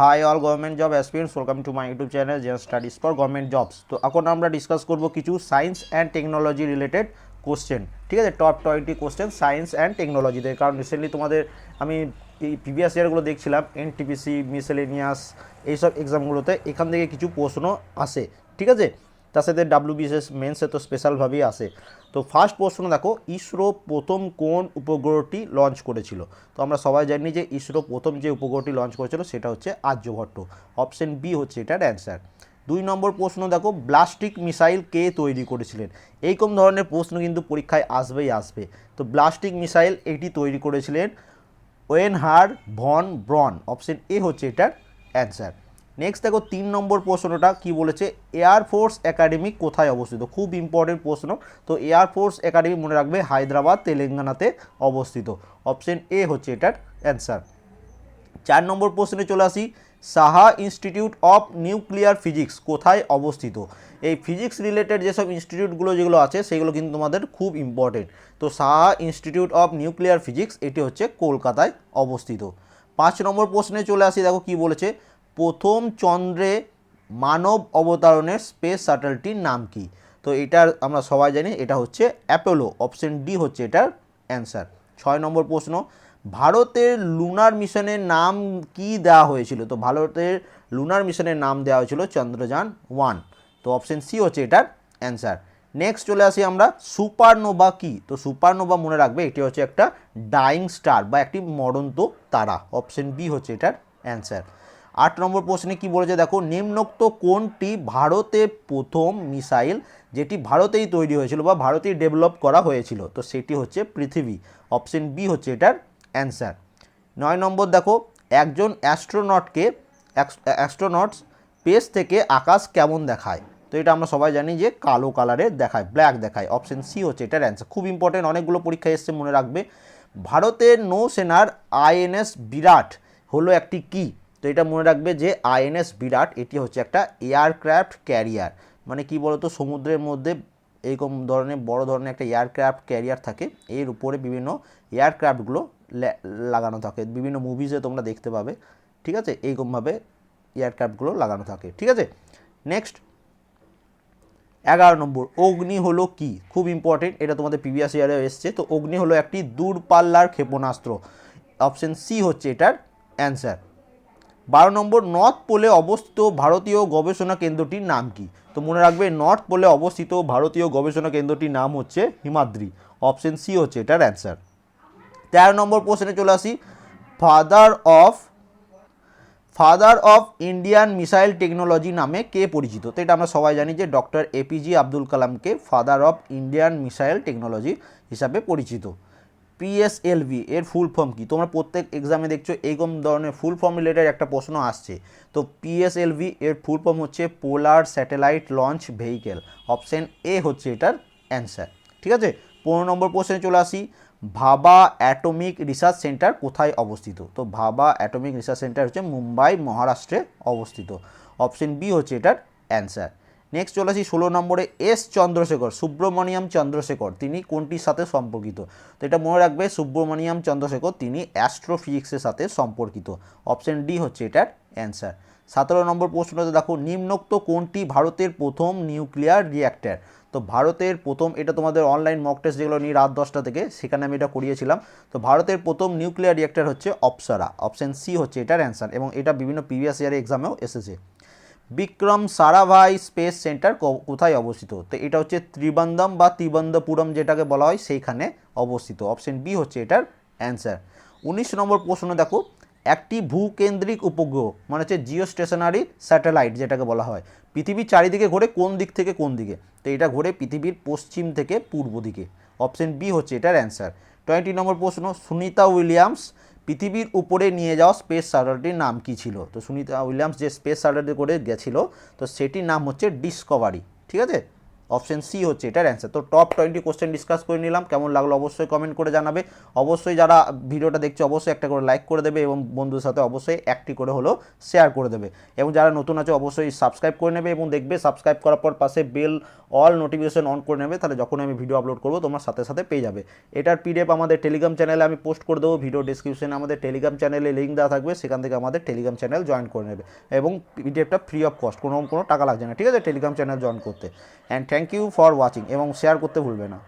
Hi all government job aspirants welcome to my YouTube channel gen studies for government jobs তো এখন আমরা discuss করব কিছু science and technology related question ঠিক আছে? Top twenty question science and টেকনোলজিতে কারণ রিসেন্টলি তোমাদের আমি এই প্রিভিয়াস ইয়ারগুলো দেখছিলাম এনটিপিসি মিসেলেনিয়াস এইসব এক্সামগুলোতে এখান থেকে কিছু প্রশ্ন আসে। ঠিক আছে? তার সাথে ডাব্লিউ বিএসএস মেন্সে তো স্পেশালভাবেই আসে তো ফার্স্ট প্রশ্ন দেখো, ইসরো প্রথম কোন উপগ্রহটি লঞ্চ করেছিল? তো আমরা সবাই জানি যে ইসরো প্রথম যে উপগ্রহটি লঞ্চ করেছিল সেটা হচ্ছে আর্যভট্ট। অপশন বি হচ্ছে এটার অ্যান্সার দুই নম্বর প্রশ্ন দেখো ব্লাস্টিক মিসাইল কে তৈরি করেছিলেন? এইরকম ধরনের প্রশ্ন কিন্তু পরীক্ষায় আসবেই আসবে। তো ব্লাস্টিক মিসাইল এটি তৈরি করেছিলেন ওয়েনহার ভন ব্রন। অপশন এ হচ্ছে এটার অ্যান্সার নেক্সট দেখো, তিন নম্বর প্রশ্নটা কি বলেছে? এয়ারফোর্স একাডেমি কোথায় অবস্থিত? খুব ইম্পর্টেন্ট প্রশ্ন। তো এয়ারফোর্স একাডেমি মনে রাখবে হায়দ্রাবাদ, তেলেঙ্গানাতে অবস্থিত। অপশন এ হচ্ছে এটার অ্যান্সার চার নম্বর প্রশ্নে চলে আসি। Saha institute of nuclear physics কোথায় অবস্থিত? এই ফিজিক্স রিলেটেড যেসব ইনস্টিটিউটগুলো যেগুলো আছে, সেগুলো কিন্তু তোমাদের খুব ইম্পর্টেন্ট তো Saha institute of nuclear physics এটি হচ্ছে কলকাতায় অবস্থিত। পাঁচ নম্বর প্রশ্নে চলে আসি। দেখো কি বলেছে? প্রথম চন্দ্রে মানব অবতরণের স্পেস শাটলটির নাম কি? তো এটার আমরা সবাই জানি, এটা হচ্ছে অ্যাপোলো, অপশন ডি হচ্ছে এটার অ্যান্সার। ছয় নম্বর প্রশ্ন, ভারতের লুনার মিশনের নাম কি দেওয়া হয়েছিল? তো ভারতের লুনার মিশনের নাম দেওয়া হয়েছিল চন্দ্রযান ওয়ান। তো অপশন সি হচ্ছে এটার অ্যান্সার। নেক্সট চলে আসি আমরা, সুপারনোভা কি? তো সুপারনোভা মনে রাখবে, এটি হচ্ছে একটা ডাইং স্টার বা একটি মরন্ত তারা। অপশন বি হচ্ছে এটার অ্যান্সার। আট নম্বর প্রশ্নে কি বলেছে? দেখো, নিম্নোক্ত কোনটি ভারতের প্রথম মিসাইল যেটি ভারতেই তৈরি হয়েছিল বা ভারতেই ডেভেলপ করা হয়েছিল? তো সেটি হচ্ছে পৃথিবী। অপশন বি হচ্ছে এটার অ্যান্সার। নয় নম্বর দেখো, একজন অ্যাস্ট্রোনটকে অ্যাস্ট্রোনটস স্পেস থেকে আকাশ কেমন দেখায়? তো এটা আমরা সবাই জানি যে কালো কালারের দেখায়, ব্ল্যাক দেখায়। অপশন সি হচ্ছে এটার অ্যান্সার। খুব ইম্পর্টেন্ট অনেকগুলো পরীক্ষা এসছে, মনে রাখবে। ভারতের নৌসেনার আইএনএস বিরাট হলো একটি কি? তো এটা মনে রাখবে যে আইএনএস বিরাট, এটি হচ্ছে একটা এয়ারক্রাফট ক্যারিয়ার। মানে কি বলতো? সমুদ্রের মধ্যে এইরকম ধরনের, বড় ধরনের একটা এয়ারক্রাফট ক্যারিয়ার থাকে। এর উপরে বিভিন্ন এয়ারক্রাফটগুলো লাগানো থাকে। বিভিন্ন মুভিজে তোমরা দেখতে পাবে। ঠিক আছে? এইরকমভাবে এয়ারক্রাফটগুলো লাগানো থাকে। ঠিক আছে? নেক্সট এগারো নম্বর, অগ্নি হলো কি? খুব ইম্পর্টেন্ট এটা তোমাদের প্রিভিয়াস ইয়ারে এসছে। তো অগ্নি হলো একটি দূরপাল্লার ক্ষেপণাস্ত্র। অপশন সি হচ্ছে এটার অ্যান্সার বারো নম্বর, নর্থ পোলে অবস্থিত ভারতীয় গবেষণা কেন্দ্রটির নাম কি? তো মনে রাখবে, নর্থ পোলে অবস্থিত ভারতীয় গবেষণা কেন্দ্রটির নাম হচ্ছে হিমাদ্রি। অপশন সি হচ্ছে এটার অ্যান্সার। তেরো নম্বর প্রশ্নে চলে আসি। Father of father of Indian missile technology নামে কে পরিচিত? তো এটা আমরা সবাই জানি যে doctor APJ Abdul কালামকে father of Indian missile technology হিসাবে পরিচিত। পিএসএলভি এর ফুল ফর্ম কি? তোমরা প্রত্যেক এক্সামে দেখছ এইরকম ধরনের ফুল ফর্ম রিলেটেড একটা প্রশ্ন আসছে। তো পিএসএলভি এর ফুল ফর্ম হচ্ছে polar satellite launch vehicle option A হচ্ছে এটার অ্যান্সার ঠিক আছে? পনেরো নম্বর প্রশ্নে চলে আসি। ভাবা অ্যাটমিক রিসার্চ সেন্টার কোথায় অবস্থিত? তো ভাবা অ্যাটমিক রিসার্চ সেন্টার হচ্ছে মুম্বাই, মহারাষ্ট্রে অবস্থিত। অপশন বি হচ্ছে এটার অ্যান্সার নেক্সট চলে আসি ষোলো নম্বরে এস চন্দ্রশেখর, সুব্রমণিয়াম চন্দ্রশেখর, তিনি কোনটির সাথে সম্পর্কিত? তো এটা মনে রাখবে, সুব্রমণিয়াম চন্দ্রশেখর তিনি অ্যাস্ট্রোফিজিক্সের সাথে সম্পর্কিত। অপশন ডি হচ্ছে এটার অ্যান্সার সতেরো নম্বর প্রশ্নতে দেখো, নিম্নোক্ত কোনটি ভারতের প্রথম নিউক্লিয়ার রিঅ্যাক্টর তো ভারতের প্রথম, এটা তোমাদের অনলাইন মক টেস্ট যেগুলো নিয়ে রাত দশটা থেকে, সেখানে আমি এটা করিয়েছিলাম। তো ভারতের প্রথম নিউক্লিয়ার রিঅ্যাক্টর হচ্ছে অপসারা। অপশন সি হচ্ছে এটার অ্যান্সার এবং এটা বিভিন্ন প্রিভিয়াস ইয়ারের এক্সামেও এসেছে। বিক্রম সারাভাই স্পেস সেন্টার কোথায় অবস্থিত? তো এটা হচ্ছে ত্রিবন্দম বা ত্রিবন্দপুরম যেটাকে বলা হয়, সেইখানে অবস্থিত। অপশন বি হচ্ছে এটার অ্যান্সার উনিশ নম্বর প্রশ্ন, দেখো, একটি ভূকেন্দ্রিক উপগ্রহ মানে হচ্ছে জিও স্টেশনারি স্যাটেলাইট যেটাকে বলা হয়, পৃথিবীর চারিদিকে ঘোরে কোন দিক থেকে কোন দিকে? তো এটা ঘোরে পৃথিবীর পশ্চিম থেকে পূর্ব দিকে। অপশন বি হচ্ছে এটার অ্যান্সার টোয়েন্টি নম্বর প্রশ্ন, সুনিতা উইলিয়ামস পৃথিবীর উপরে নিয়ে যাওয়া স্পেস শাটলটির নাম কি ছিল? তো সুনিতা উইলিয়ামস যে স্পেস শাটলটি করে গেছিল, তো সেটির নাম হচ্ছে ডিসকভারি, ঠিক আছে? অপশন সি হচ্ছে এটার অ্যান্সার। তো টপ টোয়েন্টি কোশ্চেন ডিসকাস করে নিলাম, কেমন লাগল অবশ্যই কমেন্ট করে জানাবে। অবশ্যই যারা ভিডিওটা দেখছে, অবশ্যই একটা করে লাইক করে দেবে এবং বন্ধুদের সাথে অবশ্যই একটি করে হলেও শেয়ার করে দেবে। এবং যারা নতুন আছে, অবশ্যই সাবস্ক্রাইব করে নেবে এবং দেখবে, সাবস্ক্রাইব করার পর পাশে বেল, অল নোটিফিকেশন অন করে নেবে, তাহলে যখন আমি ভিডিও আপলোড করব, তোমার সাথে সাথে পেয়ে যাবে। এটার পিডিএফ আমাদের টেলিগ্রাম চ্যানেলে আমি পোস্ট করে দেবো, ভিডিও ডিসক্রিপশনে আমাদের টেলিগ্রাম চ্যানেলে লিঙ্ক দেওয়া থাকবে, সেখান থেকে আমাদের টেলিগ্রাম চ্যানেল জয়েন করে নেবে। এবং পিডিএফটা ফ্রি অফ কস্ট, কোনো কোনো টাকা লাগছে না, ঠিক আছে? টেলিগ্রাম চ্যানেল জয়েন করতে। And thank you for watching এবং শেয়ার করতে ভুলবে না।